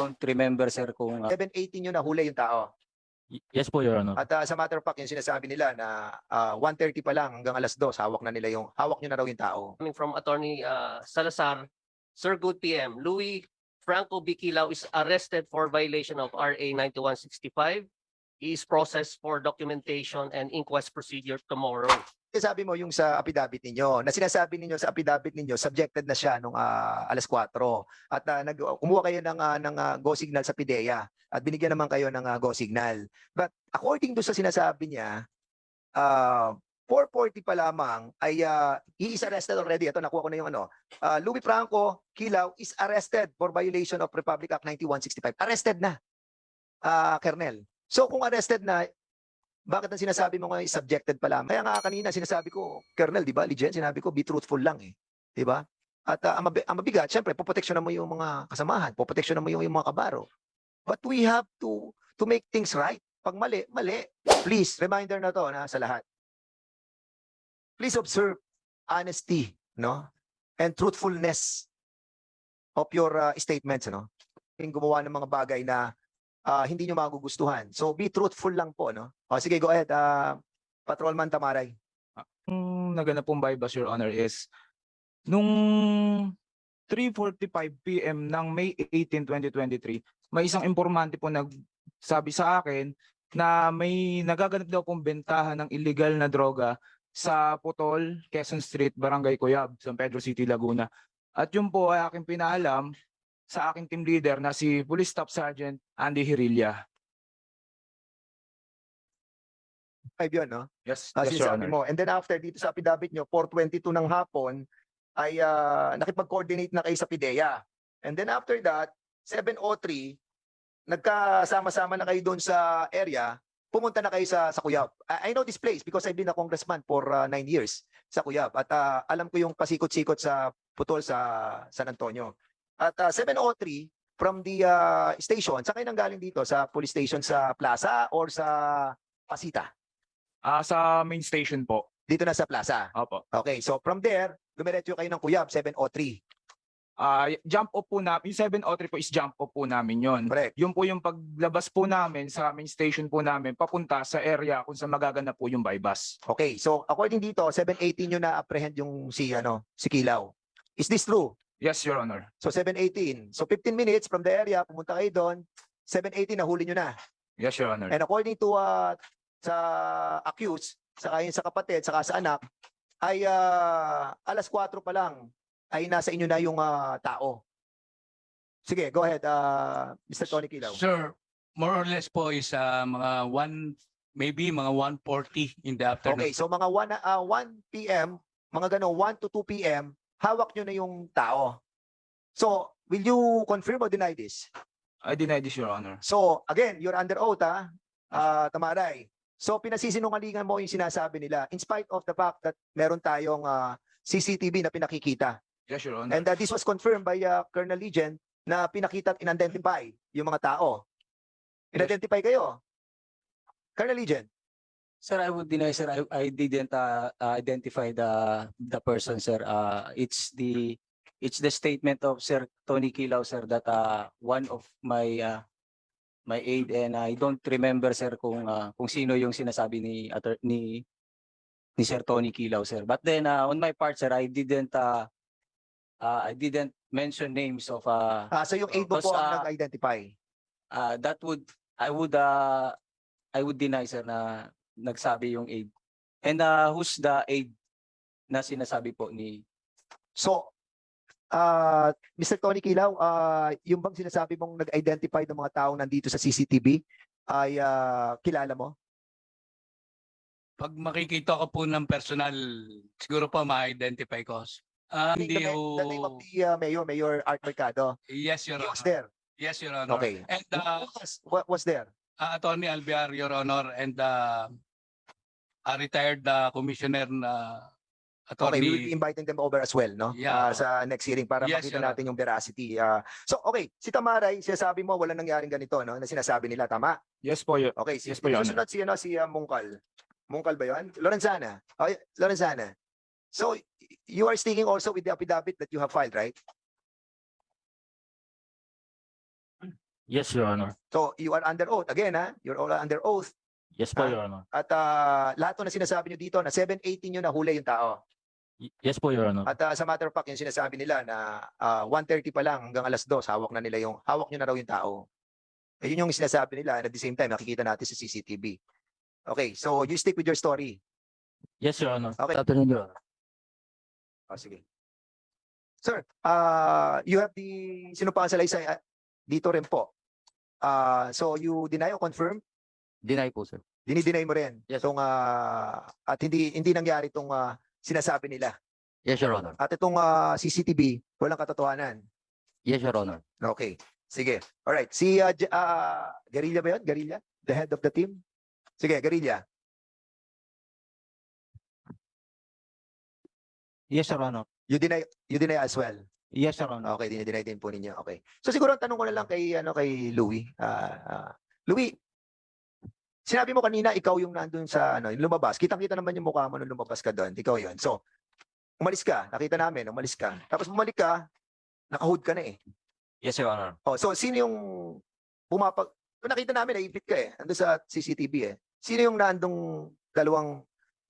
don't remember, sir, kung... ah, 7.18 yun nahuli yung tao. Y- Yes po, Your Honor. At ah, sa matter of fact, yung sinasabi nila na ah, 1.30 pa lang hanggang alas 2, hawak na nila yung, hawak nyo na raw yung tao. coming from Attorney uh, Salazar. Sir, good PM. Louis Franco Biquilaw is arrested for violation of RA 9165. Is processed for documentation and inquest procedure tomorrow. Sabi mo yung sa affidavit ninyo, na sinasabi ninyo sa affidavit ninyo, subjected na siya nung ah, alas 4. At ah, nag, kumuha kayo ng, ah, ng ah, go signal sa PIDEA at binigyan naman kayo ng ah, go signal. But according to sa sinasabi niya, ah 440 pa lamang ay ah, he is arrested already. Ito, nakuha ko na yung ano. Ah, Louis Franco Kilaw is arrested for violation of Republic Act 9165. Arrested na, ah Kernel. So kung arrested na, bakit ang sinasabi mo nga is subjected pa lang? Kaya nga kanina sinasabi ko, Colonel, di ba, Legend, sinabi ko, be truthful lang eh. Di ba? At ah, ang, mabi- ang mabigat, syempre, poproteksyonan mo yung mga kasamahan, poproteksyonan mo yung, yung mga kabaro. But we have to to make things right. Pag mali, mali. Please, reminder na to na sa lahat. Please observe honesty, no? And truthfulness of your ah, statements, no? Yung gumawa ng mga bagay na ah, hindi nyo magugustuhan. So be truthful lang po, no? O sige, go ahead. ah, Patrolman Tamaray. Ang naganap pong bypass, Your Honor, is nung 3.45 p.m. ng May 18, 2023, may isang informante po nagsabi sa akin na may nagaganap daw pong bentahan ng illegal na droga sa Putol, Quezon Street, Barangay Cuyab, San Pedro City, Laguna. At yun po ay aking pinaalam sa aking team leader na si Police Staff Sergeant Andy Hirilla. Five yun, no? Yes, Ah, yes, Your sinasabi Honor. mo. And then after, dito sa affidavit nyo, 4.22 ng hapon, ay ah, nakipag-coordinate na kayo sa PIDEA. And then after that, 7.03, nagkasama-sama na kayo doon sa area, pumunta na kayo sa, sa Cuyab. I, I know this place because I've been a congressman for ah, nine years sa Cuyab. At ah, alam ko yung pasikot-sikot sa putol sa San Antonio. At ah, 7.03, from the ah, station, saan kayo nanggaling dito? Sa police station sa Plaza or sa Pasita? Ah, sa main station po. Dito na sa Plaza. Opo. Okay, so from there, dumiretso kayo ng Kuyab, 703. Ah, jump off po na, yung 703 po is jump off po namin yon. Correct. Yun po yung paglabas po namin sa main station po namin papunta sa area kung saan magaganap po yung bypass. Okay, so according dito, 718 nyo na-apprehend yung si, ano, si Kilaw. Is this true? Yes, Your Honor. So 718. So 15 minutes from the area, pumunta kayo doon, 718 nahuli nyo na. Yes, Your Honor. And according to uh, sa accused, saka yun sa kapatid, saka sa anak, ay ah, alas 4 pa lang ay nasa inyo na yung ah, tao. Sige, go ahead, uh, Mr. Tony Kilaw. Sir, more or less po is ah, mga one, maybe mga 140 in the afternoon. Okay, so mga 1 uh, 1 PM, mga ganun 1 to 2 PM, hawak nyo na yung tao. So, will you confirm or deny this? I deny this, Your Honor. So, again, you're under oath, ha? Ah, Tamaray. So, pinasisinungalingan mo yung sinasabi nila in spite of the fact that meron tayong ah, CCTV na pinakikita. Yes, Your Honor. And uh, this was confirmed by uh, Colonel Legion na pinakita at in-identify yung mga tao. In-identify kayo. Colonel Legion. Sir, I would deny, sir, I, I didn't uh, uh, identify the the person, sir. Uh, it's the it's the statement of Sir Tony Kilaw, sir, that uh, one of my uh, my aide and I don't remember, sir, kung uh, kung sino yung sinasabi ni atter- ni ni Sir Tony Kilaw, sir. But then uh, on my part, sir, I didn't uh, uh, I didn't mention names of uh, Ah, so yung aide mo Because, po ang ah, nag-identify. uh, that would I would uh, I would deny sir na nagsabi yung aid. And uh, who's the aid na sinasabi po ni So, ah Mr. Tony Kilaw, ah yung bang sinasabi mong nag-identify ng mga taong nandito sa CCTV ay ah, kilala mo? Pag makikita ko po ng personal, siguro po ma-identify ko. Ah, The, hindi ma- the name of ho, the ah, mayor, Mayor Art Mercado. yes, Your He was Honor. there. Yes, Your Honor. Okay. And uh, What was, what was there? uh, Attorney Alvear, Your Honor, and uh, a retired uh, commissioner na Okay, we will be attorney. inviting them over as well, no? Yeah. Ah, sa next hearing para Yes, makita Your natin yung veracity. Ah, so, okay, si Tamaray, sinasabi mo walang nangyaring ganito, no? Na sinasabi nila, tama? Yes po, Your Okay, si, Yes po, Your susunod si, ano, si ah, Mungkal. Mungkal ba yun? Lorenzana. Okay, Lorenzana. So, you are sticking also with the affidavit that you have filed, right? Yes, Your Honor. So you are under oath. Again, ha? You're all under oath. Yes po, Ah. Your Honor. At ah, lahat na sinasabi nyo dito na 7.18 nyo nahuli yung tao. Y- Yes po, Your Honor. At ah, sa matter of fact, yung sinasabi nila na ah, 1.30 pa lang hanggang alas 2, hawak na nila yung, hawak nyo na raw yung tao. Eh, yun yung sinasabi nila and at the same time, nakikita natin sa CCTV. Okay, so you stick with your story. Yes, Your Honor. Okay. Good afternoon, Your Honor. Oh, sige. Sir, uh, you have the sinumpaan sa laysay ah, dito rin po. Ah, so you deny or confirm? Deny po, sir. Dinideny mo rin. Yes. Itong, ah, at hindi hindi nangyari itong ah, sinasabi nila. Yes, Your Honor. At itong ah, CCTV, walang katotohanan. Yes, Your Honor. Okay. Sige. All right. Si uh, J- ah, Garilla ba 'yon? Garilla? The head of the team? Sige, Garilla. Yes, Your Honor. You deny you deny as well. Yes, Your Honor. Okay, dinideny din po ninyo. Okay. So siguro ang tanong ko na lang kay ano kay Louie. Ah, ah, Louie, sinabi mo kanina ikaw yung nandun sa ano, yung lumabas. Kitang-kita naman yung mukha mo nung lumabas ka doon. Ikaw 'yon. So, umalis ka. Nakita namin, umalis ka. Tapos bumalik ka, nakahood ka na eh. Yes, Your Honor. Oh, so sino yung pumapag Kung nakita namin naipit ka eh. Ando sa CCTV eh. Sino yung nandong dalawang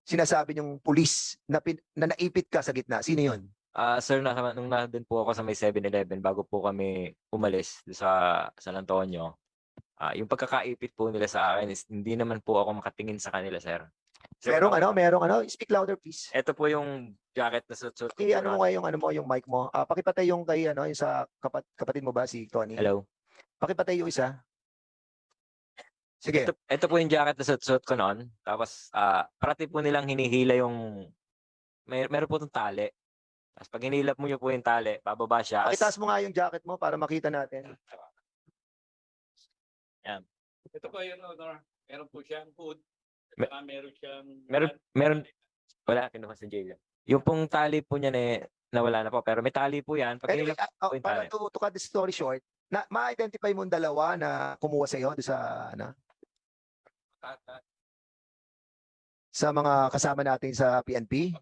sinasabi yung pulis na, pin, na naipit ka sa gitna? Sino yun? Ah, sir, nasa, nung nandun po ako sa may 7-Eleven bago po kami umalis sa San Antonio, ah, yung pagkakaipit po nila sa akin is hindi naman po ako makatingin sa kanila, sir. Sir, Merong ano, ako- merong ano, speak louder please. Ito po yung jacket na suit-suit. ko Eh, ano mo yung ano mo, yung mic mo. Ah, pakipatay yung kay ano, yung sa kapat, kapatid mo ba si Tony? Hello. Pakipatay yung isa. Sige. Ito, ito po yung jacket na suit-suit ko noon. Tapos, ah, parati po nilang hinihila yung, may, meron po itong tali. Tapos pag hinilap mo nyo po yung tali, bababa siya. as- Pakitaas mo nga yung jacket mo para makita natin. Ito po, Your Honor. Meron po siyang hood. Me- Saka meron siyang... Meron- meron- Wala, kinuha sa jail. yan. Yung pong tali po niya na nawala na po. Pero may tali po yan. Pag Anyway, hinilap ah, oh, po yung para tali. to, to cut the story short, na ma-identify mo yung dalawa na kumuha sa iyo sa ano, sa mga kasama natin sa PNP.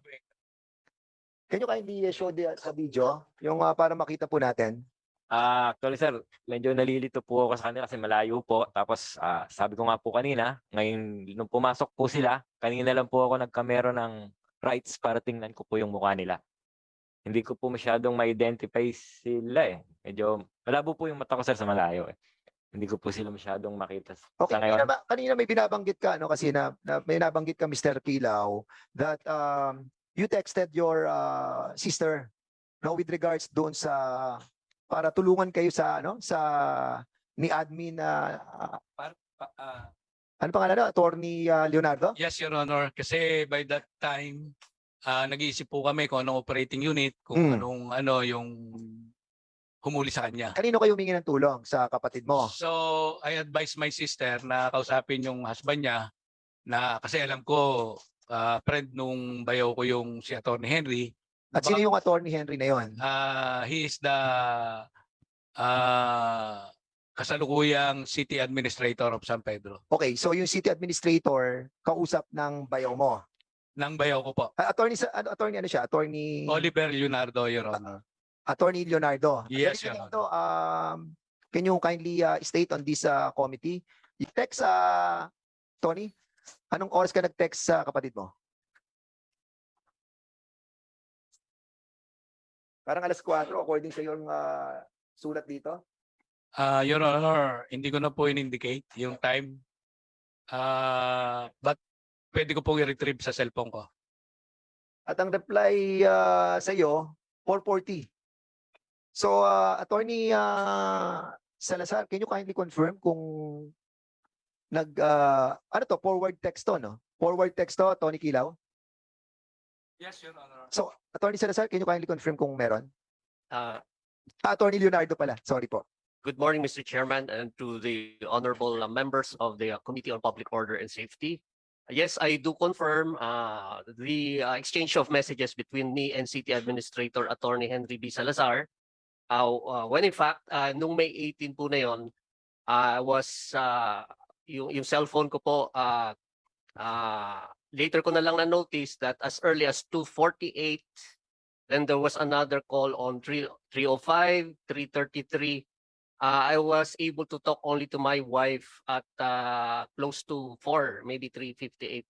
Can you kindly uh, show the, sa video yung uh, para makita po natin? Ah, actually sir, medyo nalilito po ako sa kanila kasi malayo po. Tapos ah, sabi ko nga po kanina, ngayon nung pumasok po sila, kanina lang po ako nagkamero ng rights para tingnan ko po yung mukha nila. Hindi ko po masyadong ma-identify sila eh. Medyo malabo po yung mata ko sir sa malayo eh. Hindi ko po sila masyadong makita. s- Okay, Sa ngayon. kanina, ba- kanina may binabanggit ka no kasi na, na may nabanggit ka Mr. Kilaw that um, you texted your uh, sister no with regards doon sa para tulungan kayo sa ano sa ni admin na Pa- ah, ano pangalan no? Attorney uh, Leonardo? Yes, Your Honor. Kasi by that time, ah nag-iisip po kami kung anong operating unit, kung Mm. anong ano yung humuli sa kanya. Kanino kayo humingi ng tulong sa kapatid mo? So, I advised my sister na kausapin yung husband niya na kasi alam ko ah, friend nung bayaw ko yung si Attorney Henry. At sino yung attorney Henry na yon? Ah, he is the ah, kasalukuyang city administrator of San Pedro. Okay, so yung city administrator kausap ng bayaw mo. Nang bayaw ko po. Ah, attorney sa ano attorney ano siya? Attorney Oliver Leonardo, Your Honor. Attorney Leonardo. Yes, Attorney Your Leonardo, um, can you kindly uh, state on this uh, committee? You text uh, Tony, anong oras ka nag-text sa kapatid mo? Parang alas 4 according sa yung uh, sulat dito. Ah, Your Honor, hindi ko na po in-indicate yung time. Ah, but pwede ko pong i-retrieve sa cellphone ko. At ang reply uh, sa iyo 4:40. So uh, attorney uh, Salazar, can you kindly confirm kung nag uh, ano to forward text to no? Forward text to Tony Kilaw. Yes, Your Honor. So attorney Salazar, can you kindly confirm kung meron? Uh, Ah, attorney Leonardo pala. Sorry po. Good morning, Mr. Chairman, and to the honorable uh, members of the uh, Committee on Public Order and Safety. Yes, I do confirm uh, the uh, exchange of messages between me and City Administrator Attorney Henry B. Salazar. Uh, uh, when in fact, uh, nung May 18 po na yon, I was, uh, yung, yung cellphone ko po, uh, uh, later ko na lang na-notice that as early as 2.48, then there was another call on 3, 305, 333, Uh, I was able to talk only to my wife at uh, close to four, maybe three fifty-eight.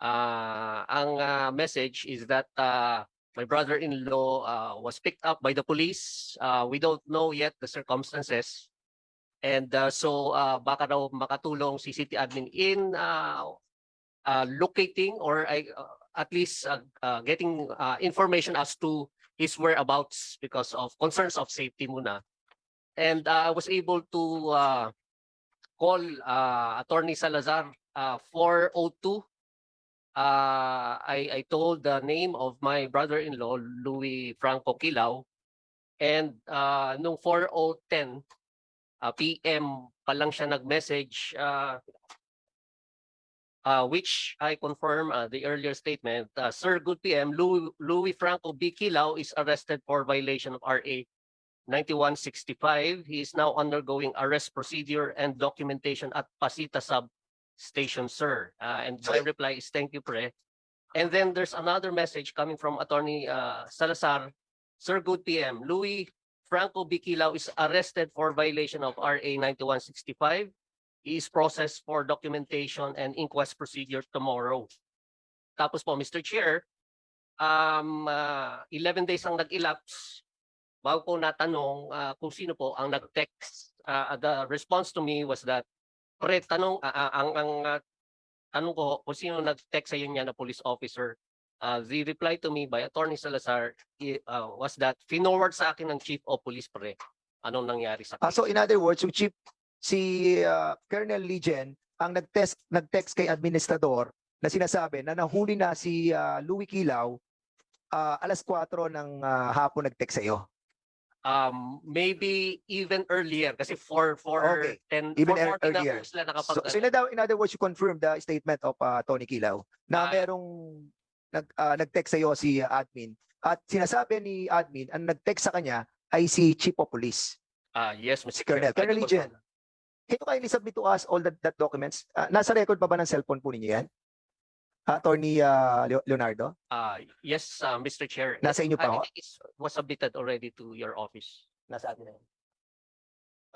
Uh, ang uh, message is that uh, my brother-in-law uh, was picked up by the police. Uh, we don't know yet the circumstances. And uh, so uh, baka daw makatulong si city admin in uh, uh, locating or I, uh, at least uh, uh, getting uh, information as to his whereabouts because of concerns of safety muna. And uh, I was able to uh, call uh, Attorney Salazar uh, 402. Uh, I, I told the name of my brother-in-law, Louis Franco. And uh, nung 4010 uh, PM pa lang siya nag-message uh, uh, which I confirm uh, the earlier statement. Uh, Sir, good PM, Louis, Louis Franco B. Kilao is arrested for violation of RA 9165. He is now undergoing arrest procedure and documentation at Pasita Sub Station, sir. Uh, and my reply is thank you, Pre. And then there's another message coming from Attorney uh, Salazar. Sir, good PM, Louis Franco B. Kilao is arrested for violation of RA 9165. Is processed for documentation and inquest procedure tomorrow. Tapos po, Mr. Chair, um, uh, 11 days ang nag-elapse bago ko natanong uh, kung sino po ang nag-text. Uh, the response to me was that, pre, tanong, uh, uh, ang, ang uh, tanong ko kung sino nag-text sa niya na police officer. Uh, the reply to me by Attorney Salazar uh, was that finorward sa akin ng Chief of Police, pre. Anong nangyari sa Ah, so in other words, yung chief, si uh, Colonel Legion ang nag-test, nag-text kay administrador na sinasabi na nahuli na si uh, Louis Kilaw ah, alas 4 ng ah, hapon nag-text sa iyo. um maybe even earlier kasi 4 4 10 Even 4:40 na earlier. po sila So, nakapag so in, other, in other words, you confirm the statement of ah, Tony Kilaw na Ah. merong nag, ah, nag-text sa iyo si ah, admin at sinasabi ni admin ang nag-text sa kanya ay si Chief of Police. Ah, yes, Si Mr. Colonel. Colonel Legion. Can you kindly submit to us all that, that documents? Ah, nasa record pa ba ng cellphone po ninyo yan? Attorney Leo- Leonardo? Ah, yes, uh, Mr. Chair. Nasa inyo pa ho? it was submitted already to your office. Nasa atin na yun.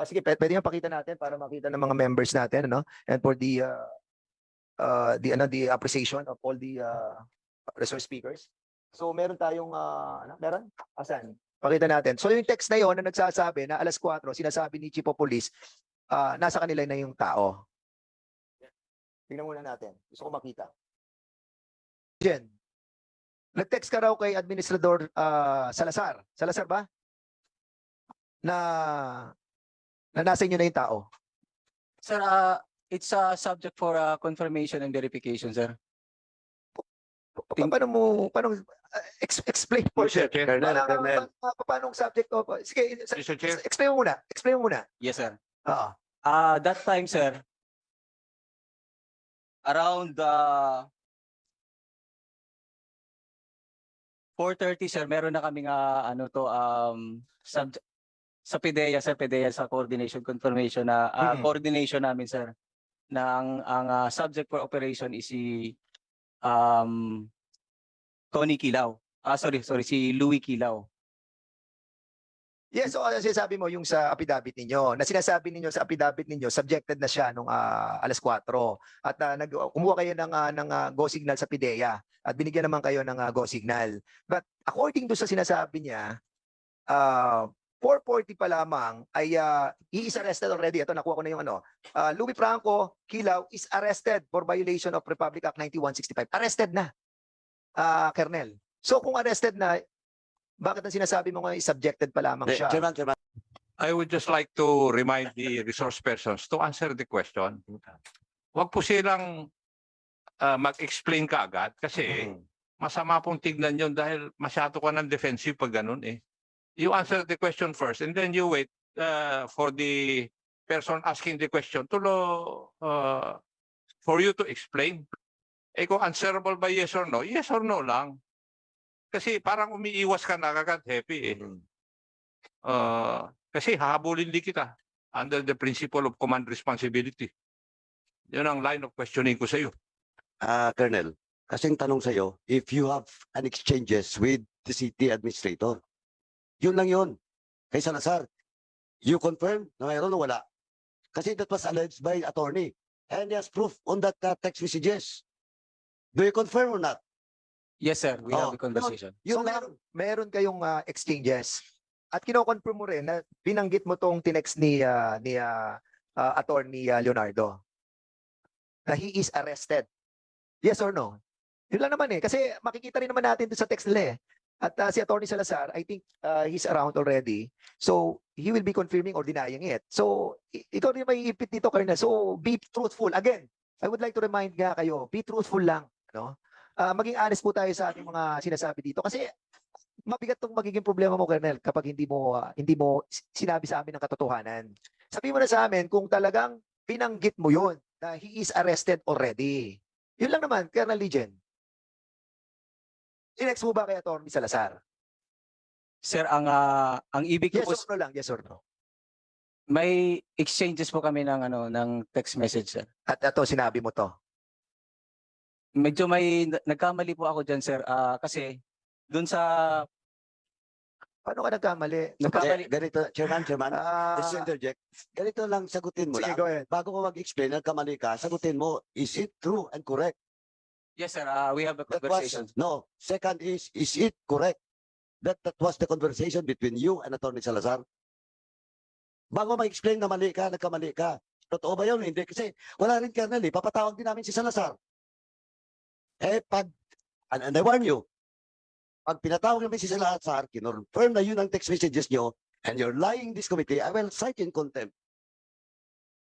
Ah, sige, pwede, pwede nga pakita natin para makita ng mga members natin, ano? And for the uh, uh, the ano the appreciation of all the uh, resource speakers. So meron tayong uh, ano, meron? Asan? Pakita natin. So yung text na yon na nagsasabi na alas 4, sinasabi ni Chief of Police, ah, nasa kanila na yung tao. Tingnan muna natin. Gusto ko makita. Jen, nag-text ka raw kay Administrador ah, Salazar. Salazar ba? Na na nasa inyo na yung tao. Sir, uh, it's a subject for uh, confirmation and verification, sir. Pa- pa- Paano mo, paano, uh, ex- explain po. Mr. Chair. Paano, paano, paano, paano ang subject of, sige, Mr. Chair. explain mo muna, explain mo muna. Yes, sir. Oo. Uh, that time, sir, around uh, 4:30, sir, meron na kaming uh, ano to um sub sa PDEA, sa PDEA sa coordination confirmation na uh, Mm. coordination namin, sir. Na ang ang uh, subject for operation is si um Tony Kilaw. Ah, sorry, sorry, si Louis Kilaw. Yes, so ano sinasabi mo yung sa affidavit ninyo, na sinasabi ninyo sa affidavit ninyo, subjected na siya nung ah, alas 4 at ah, nag kumuha kayo ng ah, ng ah, go signal sa PIDEA at binigyan naman kayo ng ah, go signal. But according to sa sinasabi niya, ah 440 pa lamang ay uh, he is arrested already. Ito nakuha ko na yung ano. Ah, Louis Franco Kilaw is arrested for violation of Republic Act 9165. Arrested na. Ah, Kernel. So kung arrested na, bakit ang sinasabi mo ngayon is subjected pa lamang siya? I would just like to remind the resource persons to answer the question. Huwag po silang ah, mag-explain kaagad kasi masama pong tignan yun dahil masyado ka ng defensive pag ganun eh. You answer the question first and then you wait uh, for the person asking the question to lo- uh, for you to explain. Eh kung answerable by yes or no, yes or no lang. Kasi parang umiiwas ka na kagad happy eh. Uh, kasi hahabulin din kita under the principle of command responsibility. Yun ang line of questioning ko sa iyo. Ah, Colonel, kasing tanong sa iyo, if you have an exchanges with the city administrator, yun lang yun. Kay Salazar, You confirm na mayroon o wala? Kasi that was alleged by attorney. And he has proof on that uh, text messages. Do you confirm or not? Yes, sir. We have Oh, a conversation. So Yun lang. meron, meron kayong ah, exchanges. At kino-confirm mo rin na binanggit mo tong tinext ni ah, ni ah, ah, attorney ah, Leonardo na he is arrested. Yes or no? Yun lang naman eh. Kasi makikita rin naman natin sa text nila eh. At ah, si attorney Salazar, I think ah, he's around already. So he will be confirming or denying it. So i- ikaw rin may ipit dito, Colonel. So be truthful. Again, I would like to remind nga kayo, be truthful lang. No? Ah, maging honest po tayo sa ating mga sinasabi dito. Kasi mabigat tong magiging problema mo, Colonel, kapag hindi mo ah, hindi mo sinabi sa amin ang katotohanan. Sabi mo na sa amin kung talagang binanggit mo yun na he is arrested already. Yun lang naman, Colonel Legion. Inex mo ba kay Atty. Salazar? Sir, ang ah, ang ibig ko Yes po, or no lang, yes or no? may exchanges po kami ng ano ng text message, sir. At ito, sinabi mo to. Medyo may na- nagkamali po ako diyan, sir. Ah, kasi doon sa Paano ka nagkamali? Nagkamali. Eh, ganito, Chairman, Chairman. Ah, Let's interject. Ganito lang sagutin mo sige, lang. go ahead. Bago ko mag-explain, nagkamali ka, sagutin mo, is it true and correct? Yes, sir. ah, we have a That was, conversation. no. Second is, is it correct? That that was the conversation between you and Attorney Salazar? Bago ma-explain na mali ka, nagkamali ka. Totoo ba yun? Hindi. Kasi wala rin kernel eh. Papatawag din namin si Salazar. Eh, pag, and, and I warn you, pag pinatawag namin si Salazar, kinonfirm na yun ang text messages nyo, and you're lying this committee, I will cite you in contempt.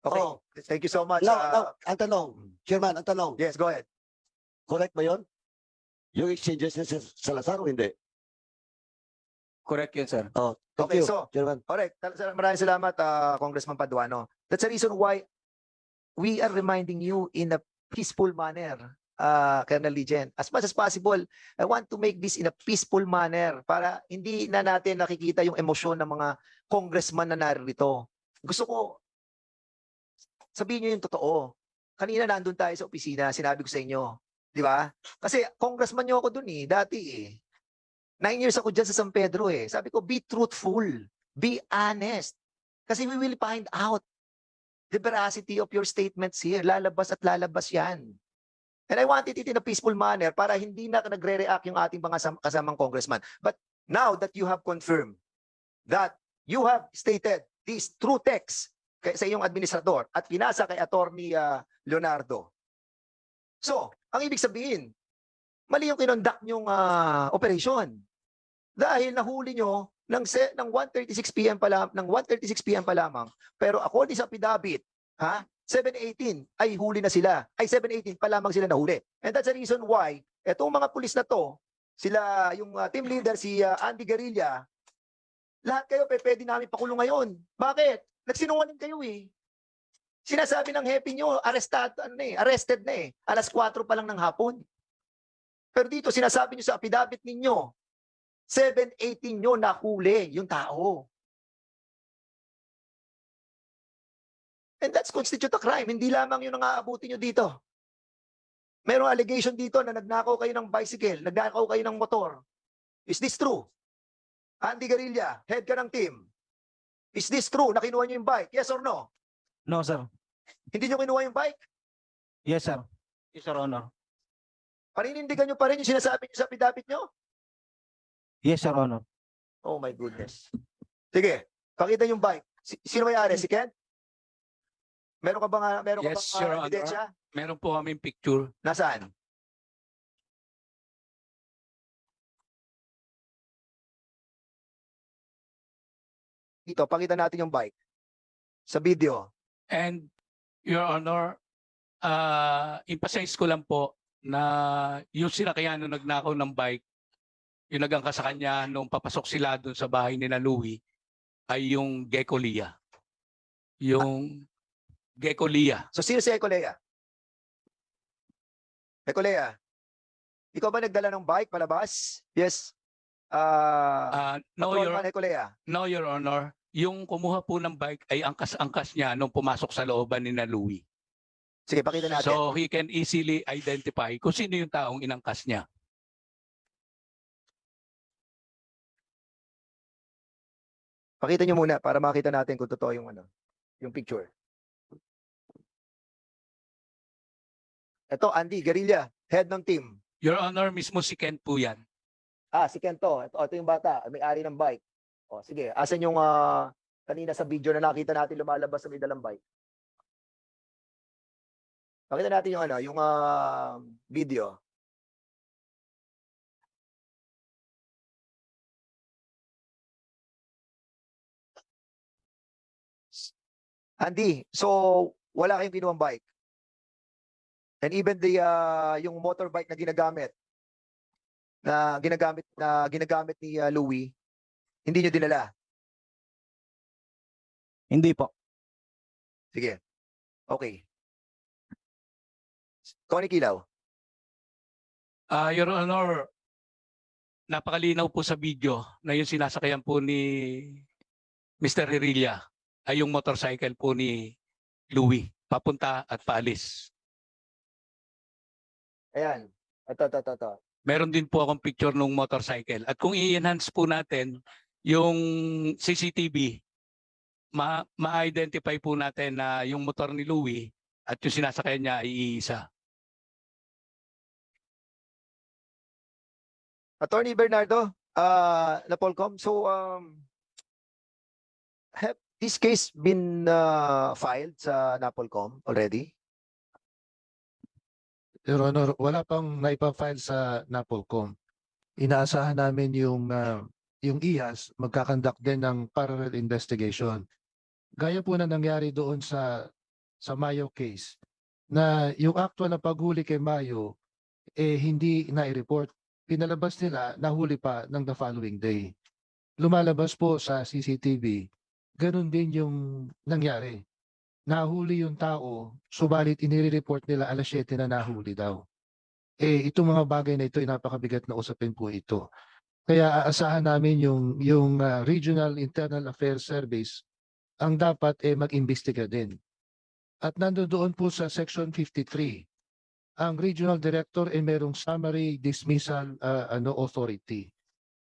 Okay. Oh. Thank you so much. Now, ah, now, ang tanong, Chairman, ang tanong, yes, go ahead. correct ba yun? Yung exchanges sa Salazar o hindi? Correct yun, sir. Oh, thank Okay, you, so- Chairman. Sal- maraming salamat ah, Congressman Paduano. That's the reason why we are reminding you in a peaceful manner, uh, Colonel Ligen. As much as possible, I want to make this in a peaceful manner para hindi na natin nakikita yung emosyon ng mga congressman na narito. Gusto ko sabihin niyo yung totoo. Kanina nandun tayo sa opisina, sinabi ko sa inyo. Di ba? Kasi congressman niyo ako dun eh, dati eh. Nine years ako dyan sa San Pedro eh. Sabi ko, be truthful. Be honest. Kasi we will find out the veracity of your statements here. Lalabas at lalabas yan. And I wanted it in a peaceful manner para hindi na nagre-react yung ating mga kasam- kasamang congressman. But now that you have confirmed that you have stated this true text kay, sa iyong administrador at pinasa kay Attorney ah, Leonardo. So, ang ibig sabihin, mali yung kinonduct yung operation. Dahil nahuli nyo ng, ng 1.36 p.m. pa lam, ng 1.36 p.m. pa lamang. Pero according sa pidabit, ha, 7.18 ay huli na sila. Ay 7.18 pa lamang sila nahuli. And that's the reason why etong mga pulis na to, sila yung uh, team leader si uh, Andy Guerrilla, lahat kayo pe, pwede namin pakulong ngayon. Bakit? Nagsinungaling kayo eh. Sinasabi ng happy nyo, arrested, ano eh, arrested na eh. Alas 4 pa lang ng hapon. Pero dito, sinasabi nyo sa affidavit ninyo, 7.18 nyo nahuli yung tao. And that's constitute a crime. Hindi lamang yun ang aabuti nyo dito. Merong allegation dito na nagnakaw kayo ng bicycle, nagnakaw kayo ng motor. Is this true? Andy Garilla, head ka ng team. Is this true na kinuha nyo yung bike? Yes or no? No, sir. Hindi nyo kinuha yung bike? Yes, sir. Yes, Your Honor. Paninindigan nyo pa rin yung sinasabi nyo sa affidavit nyo? Yes, Your Honor. Oh my goodness. Sige, pakita yung bike. Si- sino may-ari? Si Ken? Meron ka ba nga, meron Yes, ka Your ba Honor. ebidensya? Meron po kaming picture. Nasaan? Dito, pakita natin yung bike. Sa video. And Your Honor, uh, emphasize ko lang po na yung sinakayan nung nagnakaw ng bike, yung nagangka sa kanya nung papasok sila doon sa bahay ni na Louie, ay yung Gecko Lia. Yung Gecko. So, sino si Ecolea? Ecolea, ikaw ba nagdala ng bike palabas? Yes. Ah, Uh, no, Your, Patrolman Ecolea. no, Your Honor, yung kumuha po ng bike ay angkas-angkas niya nung pumasok sa looban ni na Louie. Sige, pakita natin. So he can easily identify kung sino yung taong inangkas niya. Pakita nyo muna para makita natin kung totoo yung ano, yung picture. Ito, Andy Guerrilla, head ng team. Your Honor, mismo si Ken po yan. Ah, si Kento. Ito, ito yung bata, may-ari ng bike. O, sige. Asan yung ah, kanina sa video na nakita natin lumalabas sa may dalang bike? Pakita natin yung ano, yung ah, video. Andy, so wala kayong kinuwang bike. And even the ah, yung motorbike na ginagamit na ginagamit na ginagamit ni ah, Louie, hindi niyo dinala. Hindi po. Sige. Okay. Tony Kilaw. Ah, Your Honor, napakalinaw po sa video na yung sinasakayan po ni Mr. Herilla ay yung motorcycle po ni Louie, papunta at paalis. Ayan. Ito, ito, ito, ito. Meron din po akong picture ng motorcycle. At kung i-enhance po natin yung CCTV, ma- ma-identify po natin na yung motor ni Louie at yung sinasakyan niya ay iisa. Attorney Bernardo, uh, Napolcom, so um, have this case been uh, filed sa Napolcom already? Your Honor, wala pang naipafile sa NAPOLCOM. Inaasahan namin yung ah, yung IAS magkakandak din ng parallel investigation. Gaya po na nangyari doon sa sa Mayo case na yung actual na paghuli kay Mayo eh hindi na-report. Pinalabas nila nahuli pa ng the following day. Lumalabas po sa CCTV. Ganun din yung nangyari nahuli yung tao, subalit inire-report nila alas 7 na nahuli daw. Eh, itong mga bagay na ito, ay napakabigat na usapin po ito. Kaya aasahan namin yung, yung ah, Regional Internal Affairs Service ang dapat eh mag-imbestiga din. At nandoon po sa Section 53, ang Regional Director ay merong summary dismissal ah, ano authority.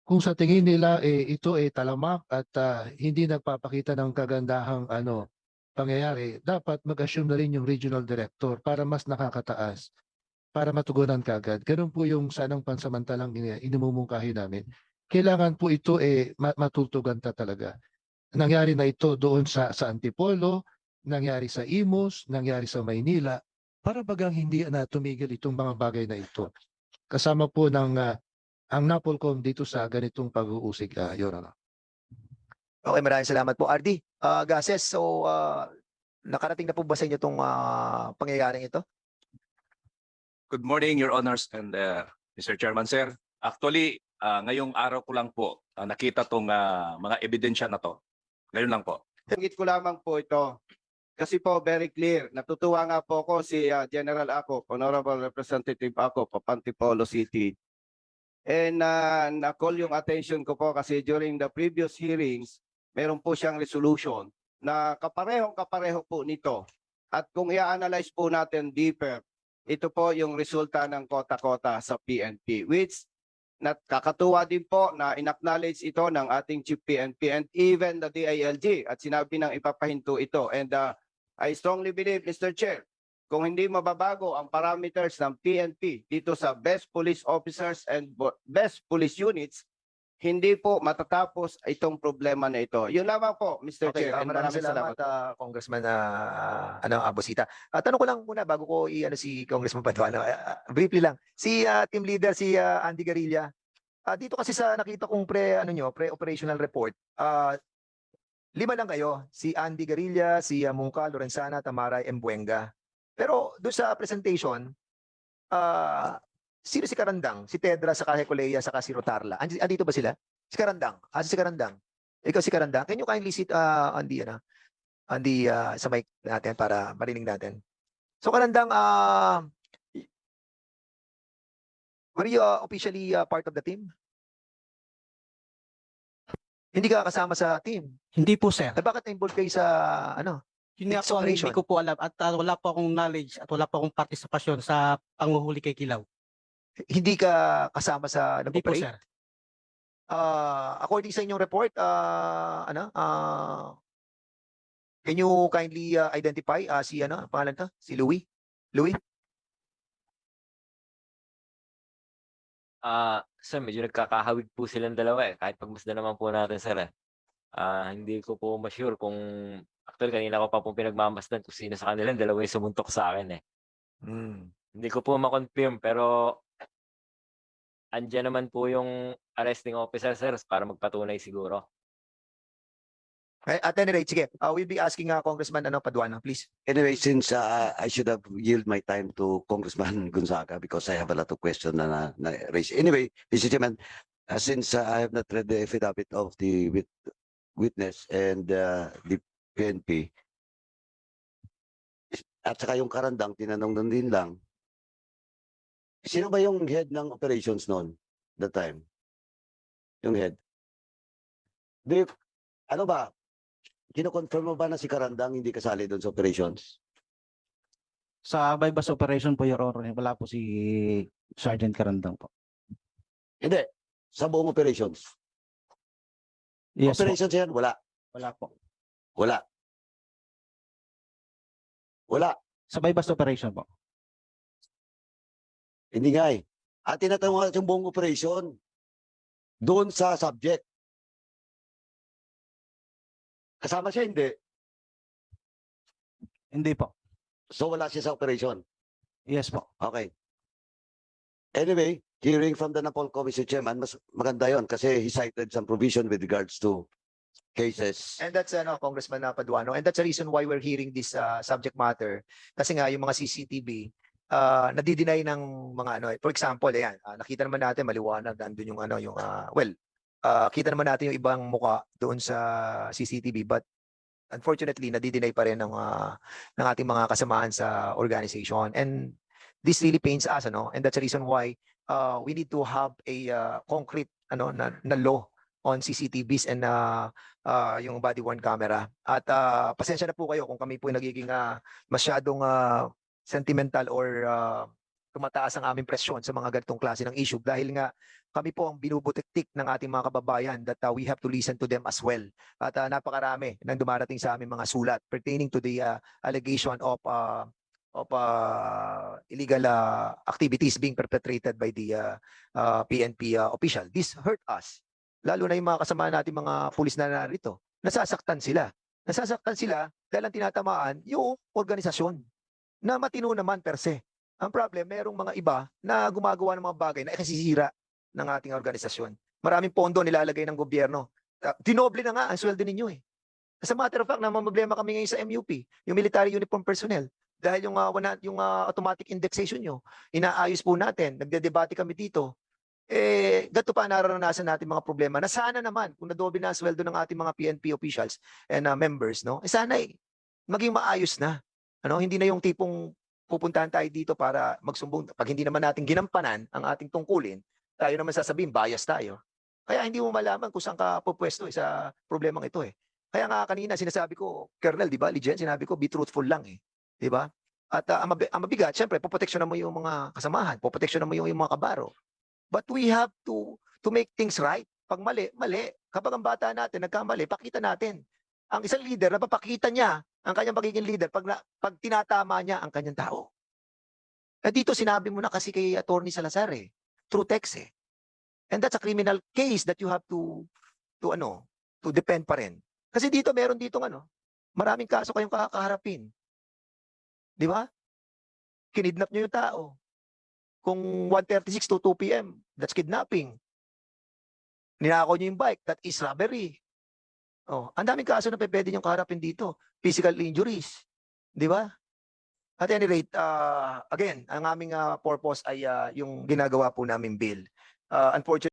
Kung sa tingin nila eh ito ay talamak at ah, hindi nagpapakita ng kagandahang ano pangyayari, dapat mag-assume na rin yung regional director para mas nakakataas, para matugunan kagad. Ganun po yung sanang pansamantalang inumumungkahi namin. Kailangan po ito eh ma- matutugan ta talaga. Nangyari na ito doon sa sa Antipolo, nangyari sa Imus, nangyari sa Maynila, para bagang hindi na tumigil itong mga bagay na ito. Kasama po ng ah, ang Napolcom dito sa ganitong pag-uusig, uh, Your Honor. Okay, maraming salamat po. RD, uh, Gases, so uh, nakarating na po ba sa inyo itong uh, pangyayaring ito? Good morning, Your Honors and uh, Mr. Chairman, Sir. Actually, ah, ngayong araw ko lang po ah, nakita tong ah, mga ebidensya na to. Ngayon lang po. Tingit ko lamang po ito. Kasi po very clear. Natutuwa nga po ako si ah, General Ako, Honorable Representative Ako, Papantipolo City. And uh, na-call yung attention ko po kasi during the previous hearings, meron po siyang resolution na kaparehong kapareho po nito. At kung i-analyze po natin deeper, ito po yung resulta ng kota-kota sa PNP which nakakatuwa din po na inacknowledge ito ng ating Chief PNP and even the DILG at sinabi ng ipapahinto ito. And uh, I strongly believe, Mr. Chair, kung hindi mababago ang parameters ng PNP dito sa best police officers and best police units, hindi po matatapos itong problema na ito. Yun lamang po, Mr. Okay, Chair. uh, maraming salamat, uh, Congressman uh, ano, Abosita. Uh, tanong ko lang muna bago ko i-ano si Congressman Paduano. Uh, briefly lang. Si uh, team leader, si uh, Andy Garilla, uh, dito kasi sa nakita kong pre, ano nyo, pre-operational report, uh, lima lang kayo. Si Andy Garilla, si uh, Mungka, Lorenzana, Tamaray, Embuenga. Pero doon sa presentation, uh, sino si Karandang? Si Tedra, sa Hecolea, saka si Rotarla. Andi, andito ba sila? Si Karandang. Ah, si Karandang. Ikaw si Karandang. Can you kindly sit, uh, Andy, ano? Andy, uh, sa mic natin para marinig natin. So Karandang, uh, were you uh, officially uh, part of the team? Hindi ka kasama sa team. Hindi po, sir. Eh, bakit na-involve kayo sa, ano? Yun nga po, ang hindi ko po alam at ah, wala po akong knowledge at wala po akong partisipasyon sa panguhuli kay Kilaw. Hindi ka kasama sa Hindi po, nag-operate? sir. uh, according sa inyong report, uh, ano, uh, can you kindly uh, identify uh, si ano, ang pangalan to? Si Louis? Louis? Ah, sir, medyo nagkakahawig po silang dalawa eh. Kahit pagmasdan naman po natin, sir eh. Ah, hindi ko po ma-sure kung actually kanina ko pa po pinagmamasdan kung sino sa kanilang dalawa yung sumuntok sa akin eh. Hindi ko po ma-confirm pero andyan naman po yung arresting officer, sir, para magpatunay siguro. Eh, At any rate, sige, uh, we'll be asking uh, Congressman ano, Paduano, please. Anyway, since uh, I should have yield my time to Congressman Gonzaga because I have a lot of questions na, na, na raise. Anyway, Mr. Chairman, uh, since uh, I have not read the affidavit of the wit witness and uh, the PNP, at saka yung karandang, tinanong nun din lang, sino ba yung head ng operations noon, that time? Yung head? Do you, ano ba, kino-confirm mo ba na si Karandang hindi kasali doon sa operations? Sa bypass operation po, Your Honor, wala po si Sergeant Karandang po. Hindi. Sa buong operations. Yes po. operations yan, wala. Wala po. Wala. Wala. Sa bypass operation po. Hindi nga eh. At tinatanong yung buong operation doon sa subject. Kasama siya, hindi. Hindi po. So wala siya sa operation. Yes po. Okay. Anyway, hearing from the Napolco, Mr. Chairman, mas maganda yon kasi he cited some provision with regards to cases. And that's ano, Congressman Paduano. And that's the reason why we're hearing this uh, subject matter. Kasi nga, yung mga CCTV, uh, nadideny ng mga ano, eh. for example, ayan, ah, nakita naman natin maliwanag nandun yung ano, yung ah, well, ah, kita naman natin yung ibang muka doon sa CCTV but unfortunately nadideny pa rin ng ah, ng ating mga kasamahan sa organization. And this really pains us ano, and that's the reason why uh, we need to have a ah, concrete ano na, na law on CCTVs and uh, uh, yung body worn camera. At uh, pasensya na po kayo kung kami po ay nagiging uh, masyadong uh, sentimental or uh, tumataas ang aming presyon sa mga ganitong klase ng issue dahil nga kami po ang binubutiktik ng ating mga kababayan that uh, we have to listen to them as well. At uh, napakarami nang dumarating sa aming mga sulat pertaining to the uh, allegation of uh, of uh, illegal uh, activities being perpetrated by the uh, uh, PNP uh, official. This hurt us lalo na yung mga kasama natin mga pulis na narito, nasasaktan sila. Nasasaktan sila dahil ang tinatamaan yung organisasyon na matino naman per se. Ang problem, merong mga iba na gumagawa ng mga bagay na ikasisira ng ating organisasyon. Maraming pondo nilalagay ng gobyerno. Dinoble na nga ang sweldo ninyo eh. As a matter of fact, problema kami ngayon sa MUP, yung military uniform personnel. Dahil yung, uh, yung uh, automatic indexation nyo, inaayos po natin, nagdedebate kami dito, eh, gato pa nararanasan natin mga problema na sana naman kung nadoble na ang sweldo ng ating mga PNP officials and uh, members, no? Eh sana eh, maging maayos na. Ano, hindi na yung tipong pupuntahan tayo dito para magsumbong. Pag hindi naman natin ginampanan ang ating tungkulin, tayo naman sasabihin bias tayo. Kaya hindi mo malaman kung saan ka pupwesto eh, sa problemang ito eh. Kaya nga kanina sinasabi ko, Colonel, di ba, Lijen, sinabi ko, be truthful lang eh. Di ba? At uh, ang, mabi- ang mabigat, syempre, poproteksyonan mo yung mga kasamahan, poproteksyonan mo yung, yung mga kabaro. But we have to to make things right. Pag mali, mali. Kapag ang bata natin nagkamali, pakita natin. Ang isang leader, napapakita niya ang kanyang pagiging leader pag, na, pag tinatama niya ang kanyang tao. At dito sinabi mo na kasi kay Attorney Salazar eh. True text eh. And that's a criminal case that you have to to ano, to defend pa rin. Kasi dito meron dito ano, maraming kaso kayong kakaharapin. Di ba? Kinidnap niyo yung tao. Kung 1.36 to 2 p.m., that's kidnapping. Ninakaw niyo yung bike, that is robbery. Oh, ang daming kaso na pwede niyong kaharapin dito. Physical injuries. Di ba? At any rate, uh, again, ang aming uh, purpose ay uh, yung ginagawa po namin bill. Uh, unfortunately,